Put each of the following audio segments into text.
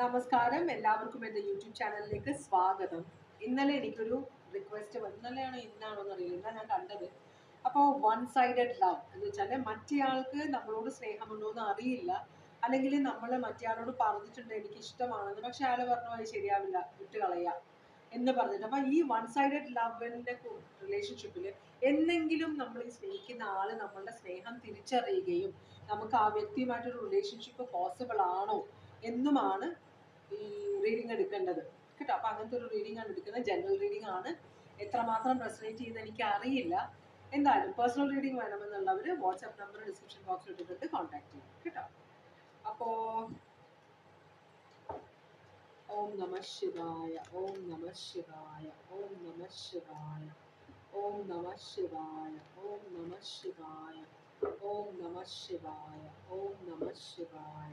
നമസ്കാരം. എല്ലാവർക്കും എന്റെ യൂട്യൂബ് ചാനലിലേക്ക് സ്വാഗതം. ഇന്നലെ എനിക്കൊരു റിക്വസ്റ്റ് ഇന്നലെയാണോ ഇന്നാണോ എന്നറിയില്ല. ഇന്നാ ഞാൻ കണ്ടത്. അപ്പോൾ വൺ സൈഡഡ് ലവ് എന്ന് വെച്ചാൽ മറ്റേയാൾക്ക് നമ്മളോട് സ്നേഹമുണ്ടോ എന്ന് അറിയില്ല. അല്ലെങ്കിൽ നമ്മൾ മറ്റേയാളോട് പറഞ്ഞിട്ടുണ്ട് എനിക്ക് ഇഷ്ടമാണെന്ന് പക്ഷെ അയാൾ പറഞ്ഞു അത് ശരിയാവില്ല. വിട്ട് കളയാം എന്ന് പറഞ്ഞിട്ട്. അപ്പം ഈ വൺ സൈഡഡ് ലവിന്റെ റിലേഷൻഷിപ്പിൽ എന്നെങ്കിലും നമ്മൾ ഈ സ്നേഹിക്കുന്ന ആൾ നമ്മളുടെ സ്നേഹം തിരിച്ചറിയുകയും നമുക്ക് ആ വ്യക്തിയുമായിട്ടൊരു റിലേഷൻഷിപ്പ് പോസിബിൾ ആണോ എന്നുമാണ് ഈ റീഡിങ് എടുക്കേണ്ടത്. കേട്ടോ? അപ്പോൾ അങ്ങനത്തെ ഒരു റീഡിംഗ് ആണ് എടുക്കുന്നത്. ജനറൽ റീഡിംഗ് ആണ്. എത്രമാത്രം റെസനേറ്റ് ചെയ്യുന്നത് എനിക്ക് അറിയില്ല എന്തായാലും പേഴ്സണൽ റീഡിംഗ് വേണമെന്നുള്ളവർ വാട്സാപ്പ് നമ്പർ ഡിസ്ക്രിപ്ഷൻ ബോക്സിൽ ഇട്ടിട്ട് കോൺടാക്ട് ചെയ്യും കേട്ടോ? അപ്പോൾ ഓം നമ ശിവായ ഓം നമ ശിവായ ഓം നമ ശിവായ ഓം നമ ശിവായ ഓം നമ ശിവായ ഓം നമ ശിവായ ഓം നമ ശിവായ.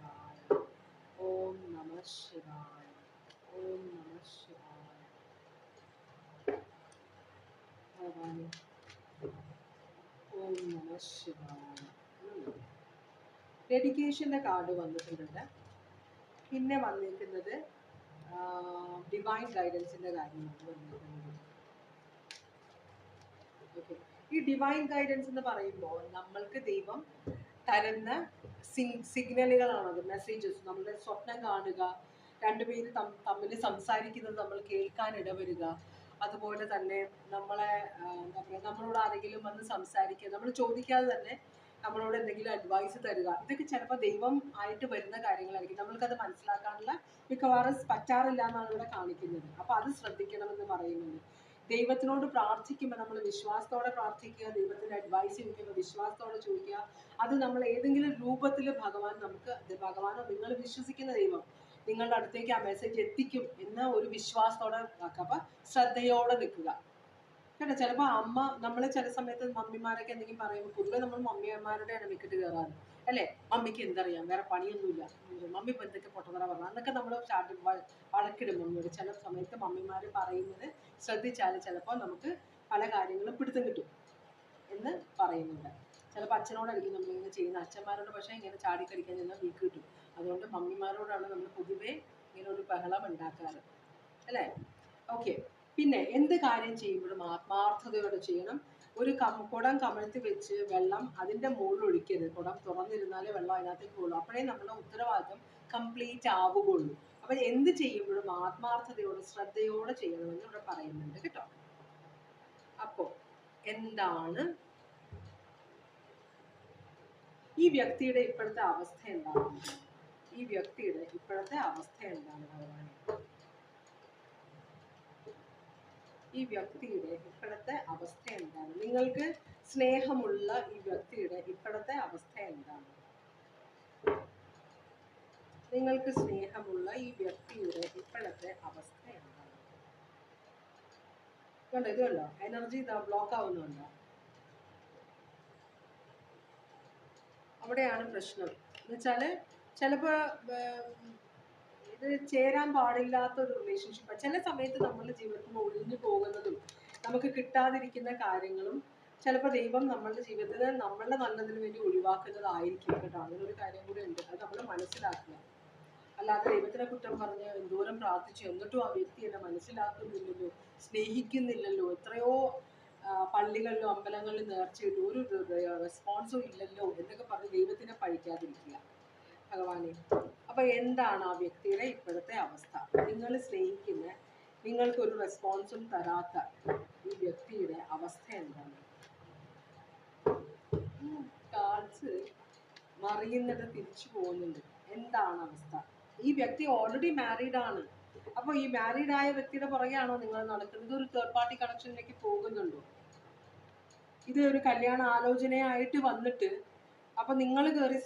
ഓം നമ ശിവായ. ഓം നമ ശിവായ. ഓം നമ ശിവായ. ഡെഡിക്കേഷന്റെ കാർഡ് വന്നിട്ടുണ്ട് പിന്നെ വന്നിരിക്കുന്നത് ഡിവൈൻ ഗൈഡൻസിന്റെ കാര്യമാണ് വന്നിരിക്കുന്നത്. ഓക്കെ ഈ ഡിവൈൻ ഗൈഡൻസ് എന്ന് പറയുമ്പോൾ നമ്മൾക്ക് ദൈവം തരുന്ന സിഗ്നലുകളാണത് മെസ്സേജസ് നമ്മുടെ സ്വപ്നം കാണുക രണ്ടുപേര് തമ്മിൽ സംസാരിക്കുന്നത് നമ്മൾ കേൾക്കാൻ ഇടവരുക. അതുപോലെ തന്നെ നമ്മളെ എന്താ പറയുക നമ്മളോട് ആരെങ്കിലും വന്ന് സംസാരിക്കുക നമ്മൾ ചോദിക്കാതെ തന്നെ നമ്മളോട് എന്തെങ്കിലും അഡ്വൈസ് തരിക. ഇതൊക്കെ ചിലപ്പോൾ ദൈവം ആയിട്ട് വരുന്ന കാര്യങ്ങളായിരിക്കും. നമ്മൾക്കത് മനസ്സിലാക്കാനുള്ള മിക്കവാറും പറ്റാറില്ല എന്നാണ് ഇവിടെ കാണിക്കുന്നത്. അപ്പോൾ അത് ശ്രദ്ധിക്കണമെന്ന് പറയുന്നുണ്ട് ദൈവത്തിനോട് പ്രാർത്ഥിക്കുമ്പോൾ നമ്മൾ വിശ്വാസത്തോടെ പ്രാർത്ഥിക്കുക ദൈവത്തിന്റെ അഡ്വൈസ് ചോദിക്കുക വിശ്വാസത്തോടെ ചോദിക്കുക. അത് നമ്മൾ ഏതെങ്കിലും രൂപത്തിൽ ഭഗവാൻ നമുക്ക് ഭഗവാനോ നിങ്ങൾ വിശ്വസിക്കുന്ന ദൈവം നിങ്ങളുടെ അടുത്തേക്ക് ആ മെസ്സേജ് എത്തിക്കും എന്ന ഒരു വിശ്വാസത്തോടെ അപ്പൊ ശ്രദ്ധയോടെ നിൽക്കുക. കേട്ടോ? ചിലപ്പോൾ അമ്മ നമ്മൾ ചില സമയത്ത് മമ്മിമാരൊക്കെ എന്തെങ്കിലും പറയുമ്പോൾ പൊതുവെ നമ്മൾ മമ്മിമാരുടെ ഇടമിക്കിട്ട് കയറാറ്. അല്ലേ? മമ്മിക്ക് എന്തറിയാം? വേറെ പണിയൊന്നുമില്ല. മമ്മി ഇപ്പം എന്തൊക്കെ പൊട്ടതറ പറഞ്ഞു. അന്നൊക്കെ നമ്മൾ വ- വഴക്കിടും മമ്മിയോട്. ചില സമയത്ത് മമ്മിമാർ പറയുന്നത് ശ്രദ്ധിച്ചാൽ ചിലപ്പോൾ നമുക്ക് പല കാര്യങ്ങളും പിടുത്തം കിട്ടും എന്ന് പറയുന്നുണ്ട്. ചിലപ്പോൾ അച്ഛനോടായിരിക്കും നമ്മളിങ്ങനെ ചെയ്യുന്ന അച്ഛന്മാരോട് പക്ഷേ ഇങ്ങനെ ചാടിക്കടിക്കാൻ ചെന്നാൽ വീക്ക് കിട്ടും. അതുകൊണ്ട് മമ്മിമാരോടാണ് നമ്മൾ പൊതുവേ ഇങ്ങനെ ഒരു ബഹളം ഉണ്ടാക്കാറ്. അല്ലേ? ഓക്കെ. പിന്നെ എന്ത് കാര്യം ചെയ്യുമ്പോഴും ആത്മാർത്ഥതയോടെ ചെയ്യണം. ഒരു കം കുടം കമഴ്ത്തി വെച്ച് വെള്ളം അതിന്റെ മുകളിൽ ഒഴിക്കരുത് കുടം തുറന്നിരുന്നാലേ വെള്ളം അതിനകത്തേക്ക് പോകുള്ളൂ അപ്പോഴേ നമ്മുടെ ഉത്തരവാദിത്വം കംപ്ലീറ്റ് ആവുകയുള്ളൂ. അപ്പം എന്ത് ചെയ്യുമ്പോഴും ആത്മാർത്ഥതയോടെ ശ്രദ്ധയോടെ ചെയ്യണമെന്ന് ഇവിടെ പറയുന്നുണ്ട് കേട്ടോ. അപ്പോൾ എന്താണ്? ഈ വ്യക്തിയുടെ ഇപ്പോഴത്തെ അവസ്ഥ എന്താണ്? ഈ വ്യക്തിയുടെ ഇപ്പോഴത്തെ അവസ്ഥ എന്താണ് ഭഗവാനെ ഈ വ്യക്തിയുടെ ഇപ്പോഴത്തെ അവസ്ഥ എന്താണ്? നിങ്ങൾക്ക് സ്നേഹമുള്ള ഈ വ്യക്തിയുടെ ഇപ്പോഴത്തെ അവസ്ഥ എന്താണ്? നിങ്ങൾക്ക് സ്നേഹമുള്ള ഈ വ്യക്തിയുടെ ഇപ്പോഴത്തെ അവസ്ഥ എന്താണ്? കണ്ടോ? ഇത് കണ്ടോ? എനർജി ബ്ലോക്ക് ആവുന്നുണ്ടോ? അവിടെയാണ് പ്രശ്നം. എന്നുവെച്ചാൽ ചിലപ്പോൾ ഇത് ചേരാൻ പാടില്ലാത്ത ഒരു റിലേഷൻഷിപ്പ് ചില സമയത്ത് നമ്മുടെ ജീവിതത്തിൽ ഒഴിഞ്ഞു പോകുന്നതും നമുക്ക് കിട്ടാതിരിക്കുന്ന കാര്യങ്ങളും ചിലപ്പോൾ ദൈവം നമ്മളുടെ ജീവിതത്തിൽ നമ്മളുടെ നല്ലതിന് വേണ്ടി ഒഴിവാക്കുന്നതായിരിക്കും കേട്ടോ. അങ്ങനെ ഒരു കാര്യം കൂടി ഉണ്ട്. അത് നമ്മൾ മനസ്സിലാക്കുക അല്ലാതെ ദൈവത്തിനെ കുറ്റം പറഞ്ഞ് എന്തോരം പ്രാർത്ഥിച്ചു എന്നിട്ടും ആ വ്യക്തി എന്നെ മനസ്സിലാക്കുന്നില്ലല്ലോ സ്നേഹിക്കുന്നില്ലല്ലോ എത്രയോ പള്ളികളിലും അമ്പലങ്ങളിലും നേർച്ചയിട്ട് ഒരു റെസ്പോൺസും ഇല്ലല്ലോ എന്നൊക്കെ പറഞ്ഞ് ദൈവത്തിനെ പഴിക്കാതിരിക്കുക. ഭഗവാനെ. അപ്പൊ എന്താണ് ആ വ്യക്തിയുടെ ഇപ്പോഴത്തെ അവസ്ഥ? നിങ്ങൾ സ്നേഹിക്കുന്ന നിങ്ങൾക്കൊരു റെസ്പോൺസും തരാത്ത ഈ വ്യക്തിയുടെ അവസ്ഥ എന്താണ്? കാർഡ്സ് മറിയുന്നത് തിരിച്ചു പോകുന്നുണ്ട്. എന്താണ് അവസ്ഥ? ഈ വ്യക്തി ഓൾറെഡി മാരീഡ് ആണ്. അപ്പോൾ ഈ മാരീഡ് ആയ വ്യക്തിയുടെ പുറകെയാണോ നിങ്ങൾ നടക്കുന്നത്? ഒരു തേർഡ് പാർട്ടി കണക്ഷനിലേക്ക് പോകുന്നുണ്ടോ? ഇത് ഒരു കല്യാണ ആലോചനയായിട്ട് വന്നിട്ട് അപ്പൊ നിങ്ങൾ കയറി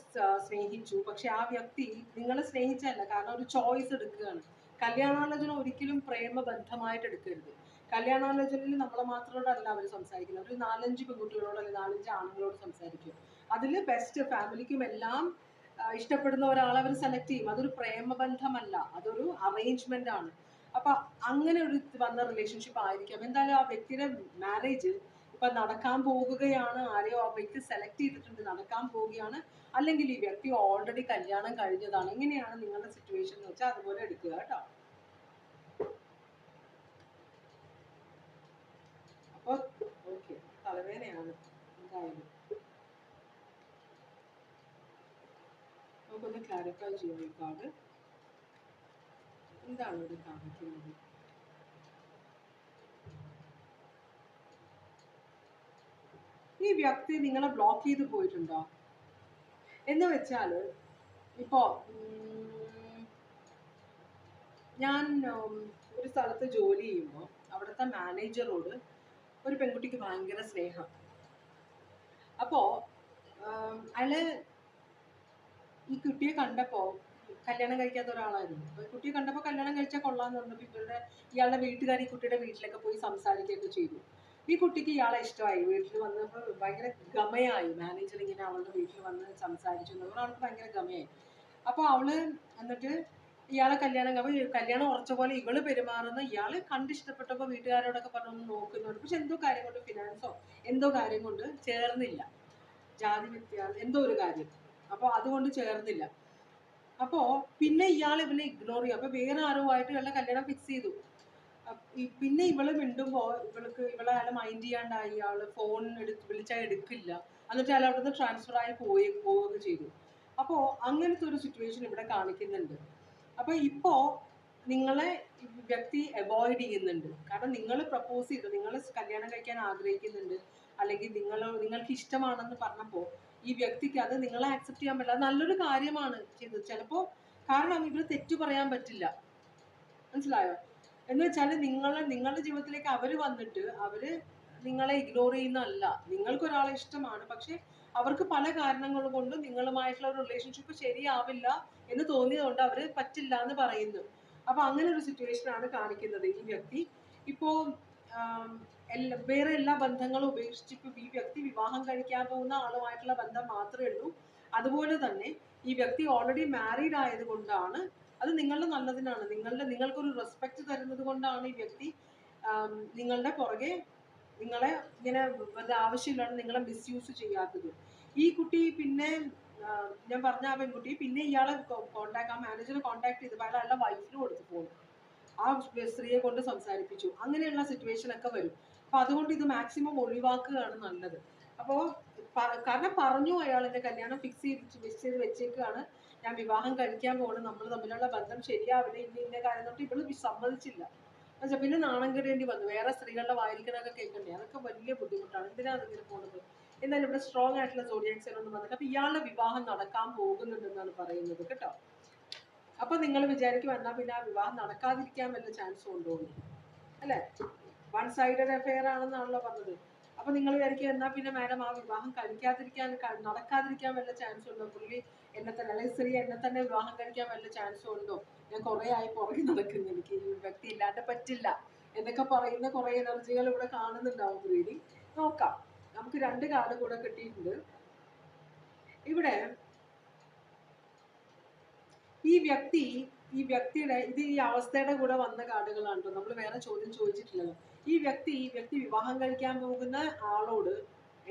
സ്നേഹിച്ചു. പക്ഷെ ആ വ്യക്തി നിങ്ങളെ സ്നേഹിച്ചല്ല കാരണം ഒരു ചോയ്സ് എടുക്കുകയാണ്. കല്യാണാലോചന ഒരിക്കലും പ്രേമബന്ധമായിട്ട് എടുക്കരുത്. കല്യാണാലോചനയിൽ നമ്മളെ മാത്രമോടല്ല അവർ സംസാരിക്കുന്നത്. ഒരു നാലഞ്ച് പെൺകുട്ടികളോട് അല്ലെങ്കിൽ നാലഞ്ച് ആണുങ്ങളോട് സംസാരിക്കും അതിൽ ബെസ്റ്റ് ഫാമിലിക്കും എല്ലാം ഇഷ്ടപ്പെടുന്ന ഒരാളെ അവർ സെലക്ട് ചെയ്യും. അതൊരു പ്രേമബന്ധമല്ല. അതൊരു അറേഞ്ച്മെന്റ് ആണ്. അപ്പൊ അങ്ങനെ ഒരു വന്ന റിലേഷൻഷിപ്പ് ആയിരിക്കാം. എന്തായാലും ആ വ്യക്തിയുടെ മാരേജ് ഇപ്പൊ നടക്കാൻ പോകുകയാണ്. ആരെയോ ആ വ്യക്തി സെലക്ട് ചെയ്തിട്ടുണ്ട്. നടക്കാൻ പോവുകയാണ്. അല്ലെങ്കിൽ ഈ വ്യക്തി ഓൾറെഡി കല്യാണം കഴിഞ്ഞതാണ്. എങ്ങനെയാണ് നിങ്ങളുടെ സിറ്റുവേഷൻ എന്ന് വെച്ചാൽ അതുപോലെ എടുക്കുക കേട്ടോ. അപ്പൊ ഓക്കെ തലവേദനയാണ് എന്തായാലും. നമുക്കൊന്ന് ക്ലാരിഫൈ ചെയ്യാം ഈ കാർഡ് എന്താണ് ഇത് കാണിക്കുന്നത്? ഈ വ്യക്തി നിങ്ങളെ ബ്ലോക്ക് ചെയ്ത് പോയിട്ടുണ്ടോ? എന്ന് വെച്ചാൽ ഇപ്പോ ഉം, ഞാൻ ഒരു സ്ഥലത്ത് ജോലി ചെയ്യുമ്പോൾ അവിടുത്തെ മാനേജറോട് ഒരു പെൺകുട്ടിക്ക് ഭയങ്കര സ്നേഹം. അപ്പോൾ അയാൾ ഈ കുട്ടിയെ കണ്ടപ്പോൾ കല്യാണം കഴിക്കാത്ത ഒരാളായിരുന്നു. അപ്പൊ കുട്ടിയെ കണ്ടപ്പോൾ കല്യാണം കഴിച്ചാൽ കൊള്ളാന്ന് പറഞ്ഞപ്പോൾ ഇവരുടെ ഇയാളുടെ വീട്ടുകാർ ഈ കുട്ടിയുടെ വീട്ടിലൊക്കെ പോയി സംസാരിക്കുകയൊക്കെ ചെയ്തു. ഈ കുട്ടിക്ക് ഇയാളെ ഇഷ്ടമായി. വീട്ടിൽ വന്നപ്പോൾ ഭയങ്കര ഗമയായി. മാനേജർ ഇങ്ങനെ അവളുടെ വീട്ടിൽ വന്ന് സംസാരിച്ചു അവൾക്ക് ഭയങ്കര ഗമയായി. അപ്പോൾ അവൾ എന്നിട്ട് ഇയാളെ കല്യാണം കല്യാണം ഉറച്ച പോലെ ഇവൾ പെരുമാറുന്ന ഇയാൾ കണ്ടിഷ്ടപ്പെട്ടപ്പോൾ വീട്ടുകാരോടൊക്കെ പറഞ്ഞു നോക്കുന്നുണ്ട്. പക്ഷെ എന്തോ കാര്യം കൊണ്ട് ഫിനാൻസോ എന്തോ കാര്യം കൊണ്ട് ചേർന്നില്ല. ജാതി വ്യത്യാസം എന്തോ ഒരു കാര്യം. അപ്പോൾ അതുകൊണ്ട് ചേർന്നില്ല. അപ്പോ പിന്നെ ഇയാൾ ഇവനെ ഇഗ്നോർ ചെയ്യും അപ്പൊ വേറെ ആരോ ആയിട്ട് ഇയാളുടെ കല്യാണം ഫിക്സ് ചെയ്തു. പിന്നെ ഇവൾ മിണ്ടുമ്പോ ഇവൾക്ക് ഇവളെ അയാൾ മൈൻഡ് ചെയ്യാണ്ടായി ആൾ ഫോൺ എടുത്ത് വിളിച്ചാൽ എടുക്കില്ല. എന്നിട്ട് അയാൾ അവിടുന്ന് ട്രാൻസ്ഫർ ആയി പോയി പോവുകയൊക്കെ ചെയ്തു. അപ്പോ അങ്ങനത്തെ ഒരു സിറ്റുവേഷൻ ഇവിടെ കാണിക്കുന്നുണ്ട്. അപ്പൊ ഇപ്പോ നിങ്ങളെ വ്യക്തി അവോയ്ഡ് ചെയ്യുന്നുണ്ട്. കാരണം നിങ്ങൾ പ്രപ്പോസ് ചെയ്തു നിങ്ങൾ കല്യാണം കഴിക്കാൻ ആഗ്രഹിക്കുന്നുണ്ട്. അല്ലെങ്കിൽ നിങ്ങൾ നിങ്ങൾക്ക് ഇഷ്ടമാണെന്ന് പറഞ്ഞപ്പോ ഈ വ്യക്തിക്ക് അത് നിങ്ങളെ ആക്സെപ്റ്റ് ചെയ്യാൻ പറ്റില്ല. നല്ലൊരു കാര്യമാണ് ചെയ്തത് ചിലപ്പോ കാരണം ഇവർ തെറ്റു പറയാൻ പറ്റില്ല. മനസ്സിലായോ? എന്ന് വെച്ചാൽ നിങ്ങളെ നിങ്ങളുടെ ജീവിതത്തിലേക്ക് അവർ വന്നിട്ട് അവർ നിങ്ങളെ ഇഗ്നോർ ചെയ്യുന്നതല്ല. നിങ്ങൾക്ക് ഒരാളെ ഇഷ്ടമാണ്. പക്ഷേ അവർക്ക് പല കാരണങ്ങൾ കൊണ്ട് നിങ്ങളുമായിട്ടുള്ള ഒരു റിലേഷൻഷിപ്പ് ശരിയാവില്ല എന്ന് തോന്നിയതുകൊണ്ട് അവർ പറ്റില്ല എന്ന് പറയുന്നു. അപ്പൊ അങ്ങനെ ഒരു സിറ്റുവേഷൻ ആണ് കാണിക്കുന്നത് ഈ വ്യക്തി. ഇപ്പോ വേറെ എല്ലാ ബന്ധങ്ങളും ഉപേക്ഷിച്ച് ഇപ്പൊ ഈ വ്യക്തി വിവാഹം കഴിക്കാൻ പോകുന്ന ആളുമായിട്ടുള്ള ബന്ധം മാത്രമേ ഉള്ളൂ. അതുപോലെ തന്നെ ഈ വ്യക്തി ഓൾറെഡി മാരീഡ് ആയത് കൊണ്ടാണ് അത് നിങ്ങളുടെ നല്ലതിനാണ്. നിങ്ങളുടെ നിങ്ങൾക്കൊരു റെസ്പെക്ട് തരുന്നത് കൊണ്ടാണ് ഈ വ്യക്തി നിങ്ങളുടെ പുറകെ നിങ്ങളെ ഇങ്ങനെ വെറുതെ ആവശ്യമില്ലാതെ നിങ്ങളെ മിസ്യൂസ് ചെയ്യാത്തത്. ഈ കുട്ടി പിന്നെ ഞാൻ പറഞ്ഞ ആ പെൺകുട്ടി പിന്നെ ഇയാളെ കോണ്ടാക്ട് ആ മാനേജറെ കോണ്ടാക്ട് ചെയ്തപ്പോൾ അയാൾ അയാളുടെ വൈഫിന് കൊടുത്തു പോകും ആ സ്ത്രീയെ കൊണ്ട് സംസാരിപ്പിച്ചു. അങ്ങനെയുള്ള സിറ്റുവേഷൻ ഒക്കെ വരും. അപ്പൊ അതുകൊണ്ട് ഇത് മാക്സിമം ഒഴിവാക്കുകയാണ് നല്ലത്. അപ്പോൾ കാരണം പറഞ്ഞു അയാൾ കല്യാണം ഫിക്സ് ചെയ്ത് ഫിക്സ് ചെയ്ത് വെച്ചേക്കാണ് ഞാൻ വിവാഹം കഴിക്കാൻ പോകണം നമ്മൾ തമ്മിലുള്ള ബന്ധം ശരിയാവില്ല ഇന്ന ഇന്ന കാര്യം തൊട്ട് ഇവൾ സമ്മതിച്ചില്ല. പക്ഷെ പിന്നെ നാണം കെടേണ്ടി വന്നു. വേറെ സ്ത്രീകളുടെ വായിരിക്കണൊക്കെ കേൾക്കണ്ടേ? അതൊക്കെ വലിയ ബുദ്ധിമുട്ടാണ്. എന്തിനാണ് ഇങ്ങനെ പോകുന്നത് എന്നാലും ഇവിടെ സ്ട്രോങ് ആയിട്ടുള്ള സോഡിയാക്സ് ഒന്നും വന്നിട്ട് അപ്പൊ ഇയാളുടെ വിവാഹം നടക്കാൻ പോകുന്നുണ്ടെന്നാണ് പറയുന്നത് കേട്ടോ. അപ്പൊ നിങ്ങൾ വിചാരിക്കും എന്നാ പിന്നെ ആ വിവാഹം നടക്കാതിരിക്കാൻ വല്ല ചാൻസും ഉണ്ടോ. അല്ലേ? വൺ സൈഡഡ് അഫെയർ ആണെന്നാണല്ലോ പറഞ്ഞത്. അപ്പൊ നിങ്ങൾ വിചാരിക്കും എന്നാ പിന്നെ മാഡം ആ വിവാഹം കഴിക്കാതിരിക്കാൻ നടക്കാതിരിക്കാൻ വല്ല ചാൻസ് ഉണ്ടോ? പുള്ളി എന്നെ തന്നെ അല്ലെങ്കിൽ സ്ത്രീ എന്നെ തന്നെ വിവാഹം കഴിക്കാൻ വല്ല ചാൻസ് ഉണ്ടോ? ഞാൻ കുറെ ആയി പുറകെ നടക്കുന്നു. എനിക്ക് ഈ വ്യക്തി ഇല്ലാണ്ട് പറ്റില്ല. എന്നൊക്കെ പറയുന്ന കുറെ എനർജികൾ ഇവിടെ കാണുന്നുണ്ടാവും റീഡിങ് നോക്കാം. നമുക്ക് രണ്ട് കാർഡ് കൂടെ കിട്ടിയിട്ടുണ്ട്. ഇവിടെ ഈ വ്യക്തി ഈ വ്യക്തിയുടെ ഇത് ഈ അവസ്ഥയുടെ കൂടെ വന്ന കാർഡുകളാണ് കേട്ടോ നമ്മൾ വേറെ ചോദ്യം ചോദിച്ചിട്ടില്ലല്ലോ. ഈ വ്യക്തി ഈ വ്യക്തി വിവാഹം കഴിക്കാൻ പോകുന്ന ആളോട്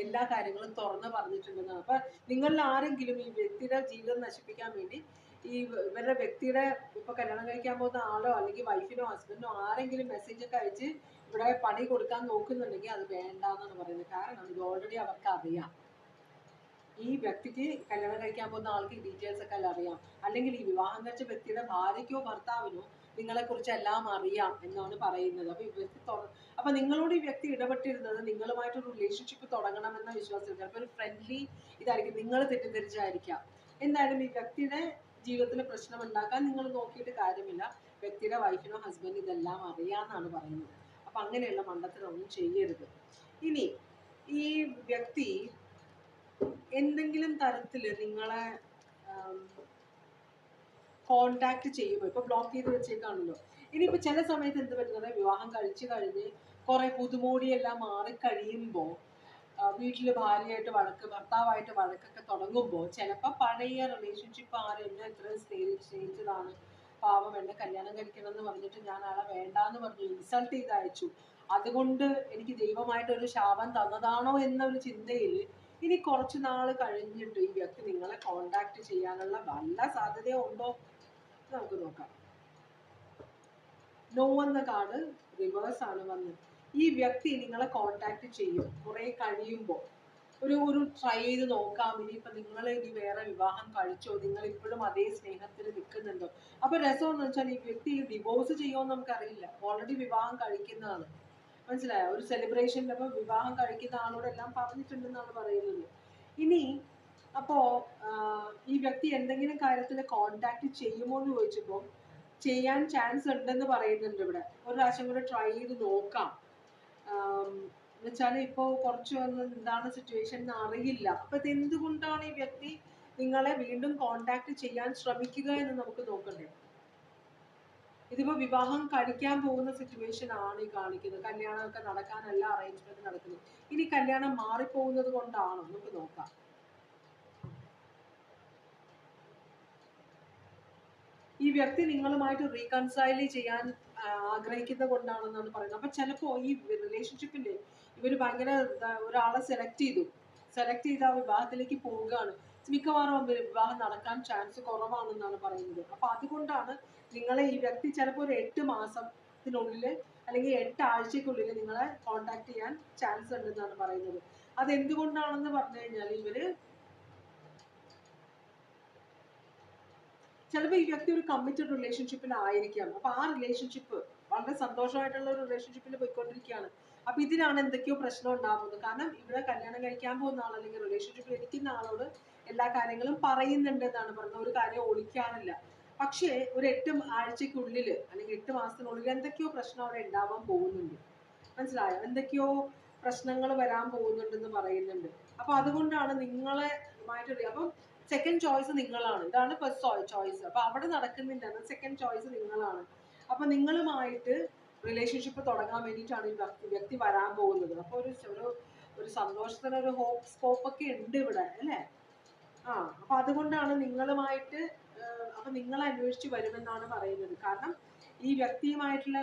എല്ലാ കാര്യങ്ങളും തുറന്ന് പറഞ്ഞിട്ടുണ്ടെന്നാണ്. അപ്പൊ നിങ്ങളിൽ ആരെങ്കിലും ഈ വ്യക്തിയുടെ ജീവിതം നശിപ്പിക്കാൻ വേണ്ടി ഈ ഇവരുടെ വ്യക്തിയുടെ ഇപ്പൊ കല്യാണം കഴിക്കാൻ പോകുന്ന ആളോ അല്ലെങ്കിൽ വൈഫിനോ ഹസ്ബൻഡോ ആരെങ്കിലും മെസ്സേജ് ഒക്കെ അയച്ച് ഇവിടെ പണി കൊടുക്കാൻ നോക്കുന്നുണ്ടെങ്കിൽ അത് വേണ്ടാന്നാണ് പറയുന്നത്. കാരണം ഇത് ഓൾറെഡി അവർക്ക് അറിയാം. ഈ വ്യക്തിക്ക് കല്യാണം കഴിക്കാൻ പോകുന്ന ആൾക്ക് ഡീറ്റെയിൽസ് ഒക്കെ അറിയാം. അല്ലെങ്കിൽ ഈ വിവാഹം കഴിച്ച വ്യക്തിയുടെ ഭാര്യയ്ക്കോ ഭർത്താവിനോ നിങ്ങളെ കുറിച്ച് എല്ലാം അറിയാം എന്നാണ് പറയുന്നത്. അപ്പൊ ഈ വ്യക്തി അപ്പൊ നിങ്ങളോട് ഈ വ്യക്തി ഇടപെട്ടിരുന്നത് നിങ്ങളുമായിട്ടൊരു റിലേഷൻഷിപ്പ് തുടങ്ങണമെന്ന വിശ്വാസത്തിൽ ചിലപ്പോൾ ഒരു ഫ്രണ്ട്ലി ഇതായിരിക്കും. നിങ്ങൾ തെറ്റിദ്ധരിച്ചായിരിക്കാം. എന്തായാലും ഈ വ്യക്തിയുടെ ജീവിതത്തിൽ പ്രശ്നം ഉണ്ടാക്കാൻ നിങ്ങൾ നോക്കിയിട്ട് കാര്യമില്ല. വ്യക്തിയുടെ വൈഫിനോ ഹസ്ബൻഡ് ഇതെല്ലാം അറിയാന്നാണ് പറയുന്നത്. അപ്പൊ അങ്ങനെയുള്ള മണ്ടത്തിലൊന്നും ചെയ്യരുത്. ഇനി ഈ വ്യക്തി എന്തെങ്കിലും തരത്തിൽ നിങ്ങളെ കോണ്ടാക്ട് ചെയ്യുമ്പോൾ ഇപ്പൊ ബ്ലോക്ക് ചെയ്ത് വെച്ചേക്കാണല്ലോ. ഇനിയിപ്പോൾ ചില സമയത്ത് എന്ത് പറ്റുന്നത് വിവാഹം കഴിച്ചു കഴിഞ്ഞ് പുതുമോടി പുതുമോടിയെല്ലാം മാറി കഴിയുമ്പോൾ വീട്ടിൽ ഭാര്യയായിട്ട് വഴക്ക് ഭർത്താവായിട്ട് വഴക്കൊക്കെ തുടങ്ങുമ്പോൾ ചിലപ്പോൾ പഴയ റിലേഷൻഷിപ്പ് ആരെന്ന് എന്നെ ഇത്രയും സ്നേഹി സ്നേഹിച്ചതാണ്. പാവം എന്നെ കല്യാണം കഴിക്കണം എന്ന് പറഞ്ഞിട്ട് ഞാൻ ആളെ വേണ്ടാന്ന് പറഞ്ഞു ഇൻസൾട്ട് ചെയ്ത് അയച്ചു. അതുകൊണ്ട് എനിക്ക് ദൈവമായിട്ട് ഒരു ശാപം തന്നതാണോ എന്നൊരു ചിന്തയിൽ ഇനി കുറച്ച് നാൾ കഴിഞ്ഞിട്ട് ഈ വ്യക്തി നിങ്ങളെ കോണ്ടാക്ട് ചെയ്യാനുള്ള നല്ല സാധ്യതയോ ഉണ്ടോ നമുക്ക് നോക്കാം. നോ എന്ന കാർഡ് റിവേഴ്സ് ആണ് വന്നത് ഈ വ്യക്തി നിങ്ങളെ കോണ്ടാക്ട് ചെയ്യും. കുറെ കഴിയുമ്പോൾ. ഒരു ഒരു ട്രൈ ചെയ്ത് നോക്കാം. ഇനിയിപ്പോ നിങ്ങൾ ഇനി വേറെ വിവാഹം കഴിച്ചോ? നിങ്ങൾ ഇപ്പോഴും അതേ സ്നേഹത്തിൽ നിൽക്കുന്നുണ്ടോ? അപ്പൊ രസം എന്ന് വെച്ചാൽ ഈ വ്യക്തി ഡിവോഴ്സ് ചെയ്യുമോ നമുക്കറിയില്ല. ഓൾറെഡി വിവാഹം കഴിക്കുന്നതാണ്. മനസ്സിലായോ? ഒരു സെലിബ്രേഷനിൽ അപ്പൊ വിവാഹം കഴിക്കുന്ന ആളോടെല്ലാം പറഞ്ഞിട്ടുണ്ടെന്നാണ് പറയുന്നത്. ഇനി അപ്പോ ഈ വ്യക്തി എന്തെങ്കിലും കാര്യത്തിൽ കോണ്ടാക്ട് ചെയ്യുമോ എന്ന് ചോദിച്ചപ്പോൾ ചെയ്യാൻ ചാൻസ് ഉണ്ടെന്ന് പറയുന്നുണ്ട് ഇവിടെ. ഒരു പ്രാവശ്യം കൂടെ ട്രൈ ചെയ്ത് നോക്കാം. എന്നുവെച്ചാൽ ഇപ്പോൾ കുറച്ച് എന്താണ് സിറ്റുവേഷൻ എന്ന് അറിയില്ല. അപ്പൊ ഇത് എന്തുകൊണ്ടാണ് ഈ വ്യക്തി നിങ്ങളെ വീണ്ടും കോണ്ടാക്ട് ചെയ്യാൻ ശ്രമിക്കുക എന്ന് നമുക്ക് നോക്കണ്ടേ? ഇതിപ്പോ വിവാഹം കഴിക്കാൻ പോകുന്ന സിറ്റുവേഷൻ ആണ് ഈ കാണിക്കുന്നത്. കല്യാണമൊക്കെ നടക്കാനല്ല അറേഞ്ച്മെന്റ് നടക്കുന്നത്. ഇനി കല്യാണം മാറിപ്പോകുന്നത് കൊണ്ടാണോ? നമുക്ക് നോക്കാം. ഈ വ്യക്തി നിങ്ങളുമായിട്ട് റീകൺസൈൽ ചെയ്യാൻ ആഗ്രഹിക്കുന്ന കൊണ്ടാണെന്നാണ് പറയുന്നത്. അപ്പൊ ചിലപ്പോ ഈ റിലേഷൻഷിപ്പിന്റെ ഇവർ ഭയങ്കര ഒരാളെ സെലക്ട് ചെയ്തു. സെലക്ട് ചെയ്ത് ആ വിവാഹത്തിലേക്ക് പോവുകയാണ്. മിക്കവാറും വിവാഹം നടക്കാൻ ചാൻസ് കുറവാണെന്നാണ് പറയുന്നത്. അപ്പൊ അതുകൊണ്ടാണ് നിങ്ങളെ ഈ വ്യക്തി ചിലപ്പോൾ ഒരു എട്ട് മാസത്തിനുള്ളിൽ അല്ലെങ്കിൽ എട്ട് ആഴ്ചക്കുള്ളിൽ നിങ്ങളെ കോണ്ടാക്ട് ചെയ്യാൻ ചാൻസ് ഉണ്ടെന്നാണ് പറയുന്നത്. അത് എന്തുകൊണ്ടാണെന്ന് പറഞ്ഞു കഴിഞ്ഞാൽ ഇവർ ചിലപ്പോൾ ഈ വ്യക്തി ഒരു കമ്മിറ്റഡ് റിലേഷൻഷിപ്പിൽ ആയിരിക്കാം. അപ്പൊ ആ റിലേഷൻഷിപ്പ് വളരെ സന്തോഷമായിട്ടുള്ള ഒരു റിലേഷൻഷിപ്പിൽ പോയിക്കൊണ്ടിരിക്കുകയാണ്. അപ്പൊ ഇതിനാണ് എന്തൊക്കെയോ പ്രശ്നം ഉണ്ടാകുന്നത്. കാരണം ഇവിടെ കല്യാണം കഴിക്കാൻ പോകുന്ന ആൾ അല്ലെങ്കിൽ റിലേഷൻഷിപ്പിൽ ഇരിക്കുന്ന ആളോട് എല്ലാ കാര്യങ്ങളും പറയുന്നുണ്ട് എന്നാണ് പറയുന്നത് ഒരു കാര്യം ഒളിക്കാനില്ല. പക്ഷേ ഒരു എട്ട് ആഴ്ചക്കുള്ളിൽ അല്ലെങ്കിൽ എട്ട് മാസത്തിനുള്ളിൽ എന്തൊക്കെയോ പ്രശ്നം അവിടെ ഉണ്ടാവാൻ പോകുന്നുണ്ട്. മനസ്സിലായോ? എന്തൊക്കെയോ പ്രശ്നങ്ങൾ വരാൻ പോകുന്നുണ്ടെന്ന് പറയുന്നുണ്ട്. അപ്പൊ അതുകൊണ്ടാണ് നിങ്ങളെ അപ്പം സെക്കൻഡ് ചോയ്സ് നിങ്ങളാണ്. ഇതാണ് ഫസ്റ്റ് ചോയ്സ് അപ്പൊ അവിടെ നടക്കുന്നില്ല സെക്കൻഡ് ചോയ്സ് നിങ്ങളാണ്. അപ്പൊ നിങ്ങളുമായിട്ട് റിലേഷൻഷിപ്പ് തുടങ്ങാൻ വേണ്ടിയിട്ടാണ് ഈ വ്യക്തി വ്യക്തി വരാൻ പോകുന്നത്. അപ്പൊ ഒരു ഒരു ഒരു സന്തോഷത്തിന് ഒരു ഹോപ്പ് സ്കോപ്പ് ഒക്കെ ഉണ്ട് ഇവിടെ അല്ലേ? ആ അപ്പൊ അതുകൊണ്ടാണ് നിങ്ങളുമായിട്ട് അപ്പൊ നിങ്ങളെ അന്വേഷിച്ച് വരുമെന്നാണ് പറയുന്നത്. കാരണം ഈ വ്യക്തിയുമായിട്ടുള്ള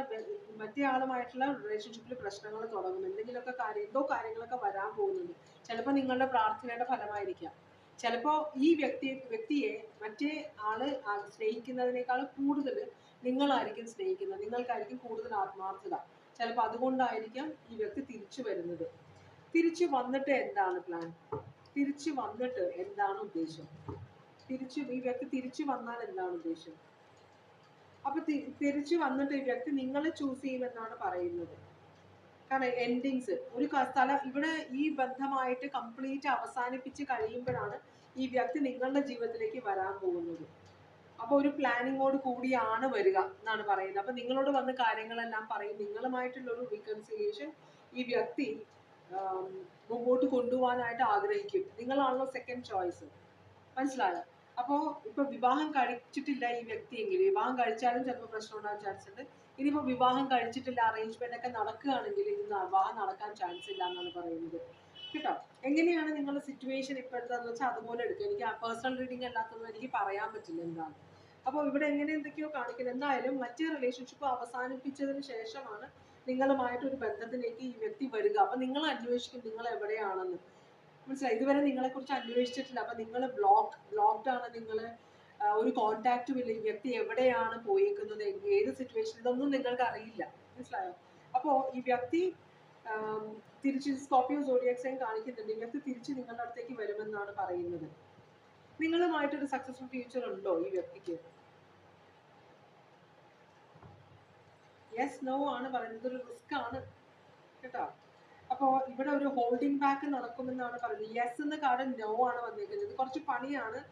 മറ്റേ ആളുമായിട്ടുള്ള റിലേഷൻഷിപ്പിൽ പ്രശ്നങ്ങൾ തുടങ്ങും. എന്തെങ്കിലുമൊക്കെ കാര്യം എന്തോ കാര്യങ്ങളൊക്കെ വരാൻ പോകുന്നുണ്ട്. ചിലപ്പോൾ നിങ്ങളുടെ പ്രാർത്ഥനയുടെ ഫലമായിരിക്കാം. ചിലപ്പോൾ ഈ വ്യക്തി വ്യക്തിയെ മറ്റേ ആൾ സ്നേഹിക്കുന്നതിനേക്കാൾ കൂടുതൽ നിങ്ങളായിരിക്കും സ്നേഹിക്കുന്നത്. നിങ്ങൾക്കായിരിക്കും കൂടുതൽ ആത്മാർത്ഥത. ചിലപ്പോൾ അതുകൊണ്ടായിരിക്കാം ഈ വ്യക്തി തിരിച്ചു വരുന്നത്. തിരിച്ചു വന്നിട്ട് എന്താണ് പ്ലാൻ തിരിച്ചു വന്നിട്ട് എന്താണ് ഉദ്ദേശം? തിരിച്ചു ഈ വ്യക്തി തിരിച്ചു വന്നാൽ എന്താണ് ഉദ്ദേശം? അപ്പൊ തിരിച്ചു വന്നിട്ട് ഈ വ്യക്തി നിങ്ങളെ ചൂസ് ചെയ്യുമെന്നാണ് പറയുന്നത്. കാരണം എൻഡിങ്സ് ഒരു സ്ഥലം ഇവിടെ ഈ ബന്ധമായിട്ട് കംപ്ലീറ്റ് അവസാനിപ്പിച്ച് കഴിയുമ്പോഴാണ് ഈ വ്യക്തി നിങ്ങളുടെ ജീവിതത്തിലേക്ക് വരാൻ പോകുന്നത്. അപ്പോൾ ഒരു പ്ലാനിങ്ങോട് കൂടിയാണ് വരിക എന്നാണ് പറയുന്നത്. അപ്പോൾ നിങ്ങളോട് വന്ന കാര്യങ്ങളെല്ലാം പറയും. നിങ്ങളുമായിട്ടുള്ള ഒരു റീകൺസിലിയേഷൻ ഈ വ്യക്തി മുമ്പോട്ട് കൊണ്ടുപോകാനായിട്ട് ആഗ്രഹിക്കും. നിങ്ങളാണല്ലോ സെക്കൻഡ് ചോയ്സ് മനസ്സിലായോ? അപ്പോൾ ഇപ്പൊ വിവാഹം കഴിച്ചിട്ടില്ല ഈ വ്യക്തിയെങ്കിൽ വിവാഹം കഴിച്ചാലും ചിലപ്പോൾ പ്രശ്നം ഉണ്ടാകാൻ ചാൻസ് ഉണ്ട്. ഇനിയിപ്പോ വിവാഹം കഴിച്ചിട്ടില്ല അറേഞ്ച്മെന്റ് ഒക്കെ നടക്കുകയാണെങ്കിൽ ഇത് വിവാഹം നടക്കാൻ ചാൻസ് ഇല്ല എന്നാണ് പറയുന്നത്. കേട്ടോ? എങ്ങനെയാണ് നിങ്ങളുടെ സിറ്റുവേഷൻ ഇപ്പോഴത്തെ വെച്ചാൽ അതുപോലെ എടുക്കുക. എനിക്ക് പേഴ്സണൽ റീഡിംഗ് അല്ലാത്തത് എനിക്ക് പറയാൻ പറ്റില്ല എന്താണ്. അപ്പോൾ ഇവിടെ എങ്ങനെ എന്തൊക്കെയോ കാണിക്കുന്നത് എന്തായാലും മറ്റേ റിലേഷൻഷിപ്പ് അവസാനിപ്പിച്ചതിന് ശേഷമാണ് നിങ്ങളുമായിട്ട് ഒരു ബന്ധത്തിലേക്ക് ഈ വ്യക്തി വരിക. അപ്പൊ നിങ്ങൾ അന്വേഷിക്കും നിങ്ങൾ എവിടെയാണെന്ന്. മനസ്സിലായി? ഇതുവരെ നിങ്ങളെ കുറിച്ച് അന്വേഷിച്ചിട്ടില്ല. അപ്പൊ നിങ്ങൾ ബ്ലോക്ക് ബ്ലോക്ക്ഡ് ആണ് നിങ്ങൾ ഒരു കോണ്ടാക്റ്റും ഇല്ല. ഈ വ്യക്തി എവിടെയാണ് പോയേക്കുന്നത്? ഏത് സിറ്റുവേഷൻ ഇതൊന്നും നിങ്ങൾക്ക് അറിയില്ല മനസ്സിലായോ? അപ്പോൾ ഈ വ്യക്തി ആം, തിരിച്ച് സ്കോപ്പിയോ സോഡിയക് സൈൻ കാണിക്കുന്നുണ്ട്. വ്യക്തി തിരിച്ച് നിങ്ങളുടെ അടുത്തേക്ക് വരുമെന്നാണ് പറയുന്നത്. നിങ്ങളുമായിട്ടൊരു സക്സസ്ഫുൾ ഫ്യൂച്ചർ ഉണ്ടോ ഈ വ്യക്തിക്ക്? യെസ് നോ ആണ് പറയുന്നത്. ഒരു റിസ്ക് ആണ്. കേട്ടോ? അപ്പോ ഇവിടെ ഒരു ഹോൾഡിംഗ് ബാക്ക് നടക്കുമെന്നാണ് പറയുന്നത്. യെസ് എന്ന കാർഡ് നോ ആണ് വന്നിരിക്കുന്നത് കുറച്ച് പണിയാണ്.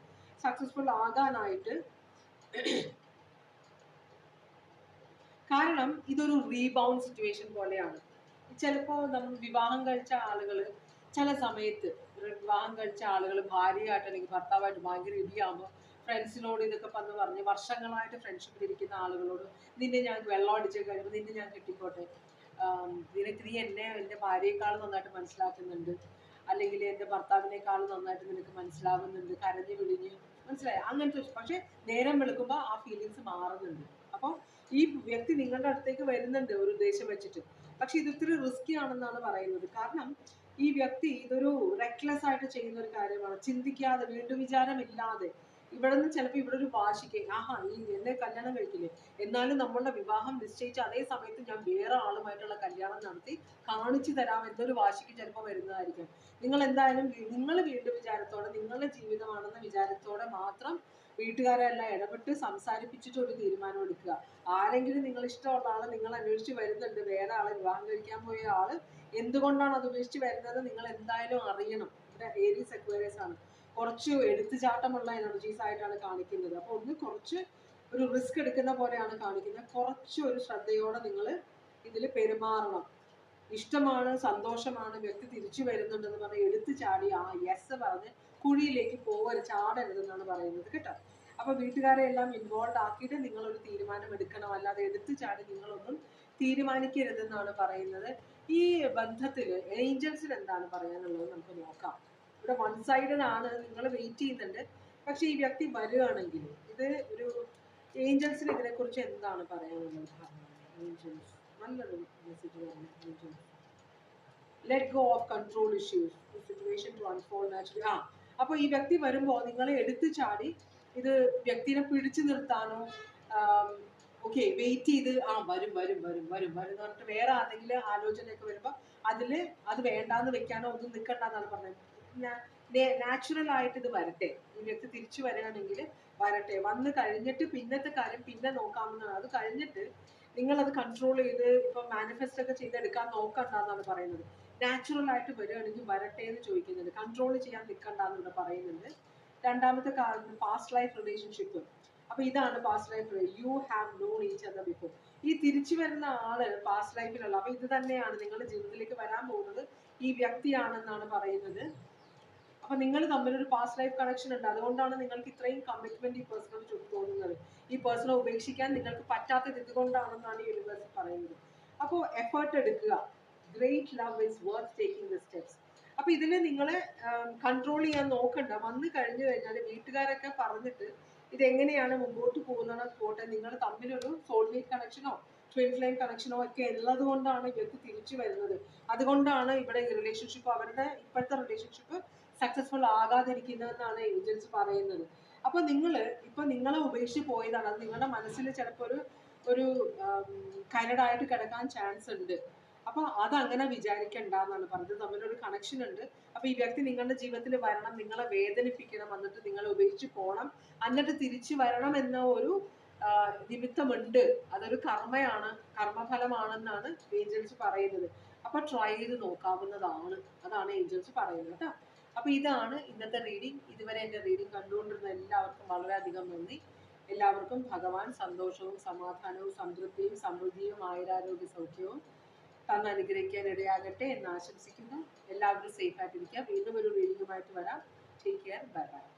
സക്സസ്ഫുൾ ആകാനായിട്ട്. കാരണം ഇതൊരു റീബൗണ്ട് സിറ്റുവേഷൻ പോലെയാണ്. ചിലപ്പോ നമ്മൾ വിവാഹം കഴിച്ച ആളുകൾ ചില സമയത്ത് വിവാഹം കഴിച്ച ആളുകൾ ഭാര്യയായിട്ട് അല്ലെങ്കിൽ ഭർത്താവായിട്ട് ഭയങ്കര ഇടിയാകുമ്പോൾ ഫ്രണ്ട്സിനോട് ഇതൊക്കെ വന്ന് പറഞ്ഞ് വർഷങ്ങളായിട്ട് ഫ്രണ്ട്ഷിപ്പിൽ ഇരിക്കുന്ന ആളുകളോട് നിന്നെ ഞാൻ വെള്ളം അടിച്ച് കഴിയുമ്പോൾ നിന്നെ ഞാൻ കെട്ടിക്കോട്ടെ. നിനക്ക് നീ എന്നെ എന്റെ ഭാര്യയെക്കാളും നന്നായിട്ട് മനസ്സിലാക്കുന്നുണ്ട്. അല്ലെങ്കിൽ എന്റെ ഭർത്താവിനേക്കാളും നന്നായിട്ട് നിനക്ക് മനസ്സിലാവുന്നുണ്ട്. കരഞ്ഞു വിളിഞ്ഞ്. മനസ്സിലായി? അങ്ങനത്തെ പക്ഷെ നേരം വെളുക്കുമ്പോൾ ആ ഫീലിങ്സ് മാറുന്നുണ്ട്. അപ്പോൾ ഈ വ്യക്തി നിങ്ങളുടെ അടുത്തേക്ക് വരുന്നുണ്ട് ഒരു ഉദ്ദേശം വെച്ചിട്ട്. പക്ഷെ ഇത് ഇത്തിരി റിസ്കി ആണെന്നാണ് പറയുന്നത്. കാരണം ഈ വ്യക്തി ഇതൊരു റെക്ലെസ് ആയിട്ട് ചെയ്യുന്ന ഒരു കാര്യമാണ്. ചിന്തിക്കാതെ വീണ്ടും വിചാരമില്ലാതെ. ഇവിടെ നിന്ന് ചിലപ്പോൾ ഇവിടെ ഒരു വാശിക്ക് ആഹാ ഈ എന്നെ കല്യാണം കഴിക്കില്ലേ? എന്നാലും നമ്മളുടെ വിവാഹം നിശ്ചയിച്ച അതേ സമയത്ത് ഞാൻ വേറെ ആളുമായിട്ടുള്ള കല്യാണം നടത്തി കാണിച്ചു തരാം എന്നൊരു വാശിക്ക് ചിലപ്പോൾ വരുന്നതായിരിക്കും. നിങ്ങൾ എന്തായാലും നിങ്ങൾ വീണ്ടും വിചാരത്തോടെ നിങ്ങളുടെ ജീവിതമാണെന്ന വിചാരത്തോടെ മാത്രം വീട്ടുകാരെല്ലാം ഇടപെട്ട് സംസാരിപ്പിച്ചിട്ട് ഒരു തീരുമാനം എടുക്കുക. ആരെങ്കിലും നിങ്ങൾ ഇഷ്ടമുള്ള ആൾ നിങ്ങൾ അന്വേഷിച്ച് വരുന്നുണ്ട്. വേറെ ആളെ വിവാഹം കഴിക്കാൻ പോയ ആൾ എന്തുകൊണ്ടാണ് അത് ഉപേക്ഷിച്ച് വരുന്നത്? നിങ്ങൾ എന്തായാലും അറിയണം. ഏരീസ് അക്വേറിയസ് ആണ്. കുറച്ച് എടുത്തുചാട്ടമുള്ള എനർജീസ് ആയിട്ടാണ് കാണിക്കുന്നത്. അപ്പോൾ ഒന്ന് കുറച്ച് ഒരു റിസ്ക് എടുക്കുന്ന പോലെയാണ് കാണിക്കുന്നത്. കുറച്ച് ഒരു ശ്രദ്ധയോടെ നിങ്ങൾ ഇതിൽ പെരുമാറണം. ഇഷ്ടമാണ് സന്തോഷമാണ് വ്യക്തി തിരിച്ചു വരുന്നുണ്ടെന്ന് പറഞ്ഞ് എടുത്തു ചാടി ആ യെസ് പറഞ്ഞ് കുഴിയിലേക്ക് പോകരുത് ചാടരുതെന്നാണ് പറയുന്നത്. കേട്ടോ? അപ്പൊ വീട്ടുകാരെ എല്ലാം ഇൻവോൾവ് ആക്കിയിട്ട് നിങ്ങൾ ഒരു തീരുമാനം എടുക്കണം. അല്ലാതെ എടുത്തു ചാടി നിങ്ങളൊന്നും തീരുമാനിക്കരുതെന്നാണ് പറയുന്നത്. ഈ ബന്ധത്തിൽ ഏഞ്ചൽസിന് എന്താണ് പറയാനുള്ളത് നമുക്ക് നോക്കാം. ഇവിടെ വൺ സൈഡഡ് ആണ് നിങ്ങൾ വെയിറ്റ് ചെയ്യുന്നുണ്ട്. പക്ഷെ ഈ വ്യക്തി വരികയാണെങ്കിൽ ഇത് ഒരു ഏഞ്ചൽസിന് ഇതിനെക്കുറിച്ച് എന്താണ് പറയാനുള്ളത്? ഏഞ്ചൽസ് നല്ലൊരു message angels. Let go of control issues situation to unfold naturally ആ അപ്പോൾ ഈ വ്യക്തി വരുമ്പോൾ നിങ്ങളെ എടുത്തു ചാടി ഇത് വ്യക്തിനെ പിടിച്ചു നിർത്താനോ ഓക്കെ വെയിറ്റ് ചെയ്ത് ആ വരും വരും വരും വരും വരും എന്ന് പറഞ്ഞിട്ട് വേറെ ആരെങ്കിലും ആലോചനയൊക്കെ വരുമ്പോൾ അതിൽ അത് വേണ്ടാന്ന് വെക്കാനോ ഒന്നും നിൽക്കണ്ടെന്നാണ് പറഞ്ഞത്. നാച്ചുറൽ ആയിട്ട് ഇത് വരട്ടെ. ഈ വ്യക്തി തിരിച്ചു വരികയാണെങ്കിൽ വരട്ടെ. വന്ന് കഴിഞ്ഞിട്ട് പിന്നത്തെ കാര്യം പിന്നെ നോക്കാമെന്നാണ് അത് കഴിഞ്ഞിട്ട് നിങ്ങൾ അത് കൺട്രോൾ ചെയ്ത് ഇപ്പൊ മാനിഫെസ്റ്റ് ഒക്കെ ചെയ്തെടുക്കാൻ നോക്കണ്ടെന്നാണ് പറയുന്നത്. നാച്ചുറൽ ആയിട്ട് വരികയാണെങ്കിൽ വരട്ടെ എന്ന് ചോദിക്കുന്നുണ്ട്. കൺട്രോൾ ചെയ്യാൻ നിൽക്കണ്ടെന്ന് പറയുന്നത്. പറയുന്നുണ്ട് രണ്ടാമത്തെ കാര്യം പാസ്റ്റ് ലൈഫ് റിലേഷൻഷിപ്പ് അപ്പൊ ഇതാണ് past life you have known each other before ഈ തിരിച്ചു വരുന്ന ആൾ പാസ്റ്റ് ലൈഫിലുള്ള അപ്പൊ ഇത് തന്നെയാണ് നിങ്ങളുടെ ജീവിതത്തിലേക്ക് വരാൻ പോകുന്നത്. ഈ വ്യക്തിയാണെന്നാണ് പറയുന്നത്. അപ്പൊ നിങ്ങൾ തമ്മിൽ ഒരു പാസ്റ്റ് ലൈഫ് കണക്ഷൻ ഉണ്ട്. അതുകൊണ്ടാണ് നിങ്ങൾക്ക് ഇത്രയും കമ്മിറ്റ്മെന്റ് ഈ പേഴ്സണൽ തോന്നുന്നത്. ഈ പേഴ്സണെ ഉപേക്ഷിക്കാൻ നിങ്ങൾക്ക് പറ്റാത്തത് ഇതുകൊണ്ടാണെന്നാണ് യൂണിവേഴ്സ് പറയുന്നത്. അപ്പോൾ എഫേർട്ട് എടുക്കുക. Great love is worth taking the steps അപ്പൊ ഇതിനെ നിങ്ങളെ കൺട്രോൾ ചെയ്യാൻ നോക്കണ്ട. വന്നു കഴിഞ്ഞു കഴിഞ്ഞാൽ വീട്ടുകാരൊക്കെ പറഞ്ഞിട്ട് ഇത് ഇതെങ്ങനെയാണ് മുമ്പോട്ട് പോകുന്നത് പോട്ടെ. നിങ്ങൾ തമ്മിലൊരു സോൾമേറ്റ് കണക്ഷനോ ട്വിൻ ഫ്ലെയിം കണക്ഷനോ ഒക്കെ ഉള്ളത് കൊണ്ടാണ് ഇവർക്ക് തിരിച്ചു വരുന്നത്. അതുകൊണ്ടാണ് ഇവിടെ ഈ റിലേഷൻഷിപ്പ് അവരുടെ ഇപ്പോഴത്തെ റിലേഷൻഷിപ്പ് സക്സസ്ഫുൾ ആകാതിരിക്കുന്നതെന്നാണ് ഏജൻസ് പറയുന്നത്. അപ്പൊ നിങ്ങൾ ഇപ്പൊ നിങ്ങളെ ഉപേക്ഷിച്ച് പോയതാണ്. അത് നിങ്ങളുടെ മനസ്സിൽ ചിലപ്പോൾ ഒരു ഒരു കരടായിട്ട് കിടക്കാൻ ചാൻസ് ഉണ്ട്. അപ്പൊ അതങ്ങനെ വിചാരിക്കണ്ട എന്നാണ് പറഞ്ഞത്. തമ്മിലൊരു കണക്ഷൻ ഉണ്ട്. അപ്പൊ ഈ വ്യക്തി നിങ്ങളുടെ ജീവിതത്തിൽ വരണം നിങ്ങളെ വേദനിപ്പിക്കണം എന്നിട്ട് നിങ്ങളെ ഉപേക്ഷിച്ച് പോകണം എന്നിട്ട് തിരിച്ചു വരണം എന്ന ഒരു നിമിത്തമുണ്ട്. അതൊരു കർമ്മയാണ് കർമ്മഫലമാണെന്നാണ് ഏഞ്ചൽസ് പറയുന്നത്. അപ്പൊ ട്രൈ ചെയ്ത് നോക്കാവുന്നതാണ്. അതാണ് ഏഞ്ചൽസ് പറയുന്നത് കേട്ടോ. അപ്പൊ ഇതാണ് ഇന്നത്തെ റീഡിംഗ് ഇതുവരെ എന്റെ റീഡിംഗ് കണ്ടുകൊണ്ടിരുന്ന എല്ലാവർക്കും വളരെയധികം നന്ദി. എല്ലാവർക്കും ഭഗവാൻ സന്തോഷവും സമാധാനവും സംതൃപ്തിയും സമൃദ്ധിയും ആയുരാരോഗ്യ സൗഖ്യവും തന്ന് അനുഗ്രഹിക്കാൻ ഇടയാകട്ടെ എന്ന് ആശംസിക്കുന്നു. എല്ലാവരും സേഫ് ആയിട്ടിരിക്കുക. വീണ്ടും ഒരു റീഡിങ്ങുമായിട്ട് വരാം. Take care bye bye